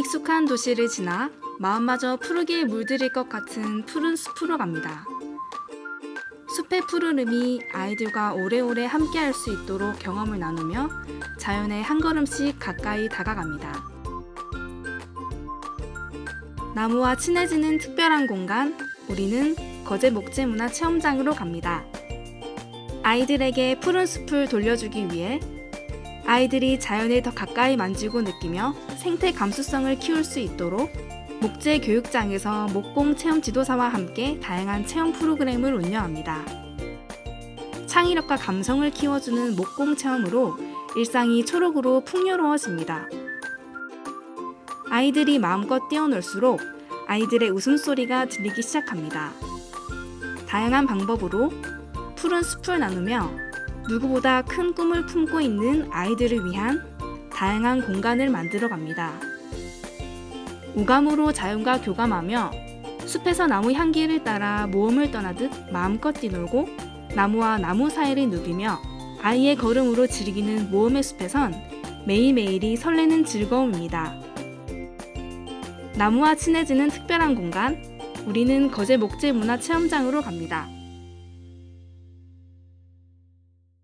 익숙한 도시를 지나 마음마저 푸르게 물들일 것 같은 푸른 숲으로 갑니다. 숲의 푸르름이 아이들과 오래오래 함께할 수 있도록 경험을 나누며 자연에 한 걸음씩 가까이 다가갑니다. 나무와 친해지는 특별한 공간, 우리는 거제 목재 문화 체험장으로 갑니다. 아이들에게 푸른 숲을 돌려주기 위해 아이들이 자연을 더 가까이 만지고 느끼며 생태 감수성을 키울 수 있도록 목재 교육장에서 목공 체험 지도사와 함께 다양한 체험 프로그램을 운영합니다. 창의력과 감성을 키워주는 목공 체험으로 일상이 초록으로 풍요로워집니다. 아이들이 마음껏 뛰어놀수록 아이들의 웃음소리가 들리기 시작합니다. 다양한 방법으로 푸른 숲을 나누며 누구보다 큰 꿈을 품고 있는 아이들을 위한 다양한 공간을 만들어 갑니다. 우감으로 자연과 교감하며 숲에서 나무 향기를 따라 모험을 떠나듯 마음껏 뛰놀고 나무와 나무 사이를 누비며 아이의 걸음으로 즐기는 모험의 숲에선 매일매일이 설레는 즐거움입니다. 나무와 친해지는 특별한 공간, 우리는 거제 목재 문화 체험장으로 갑니다.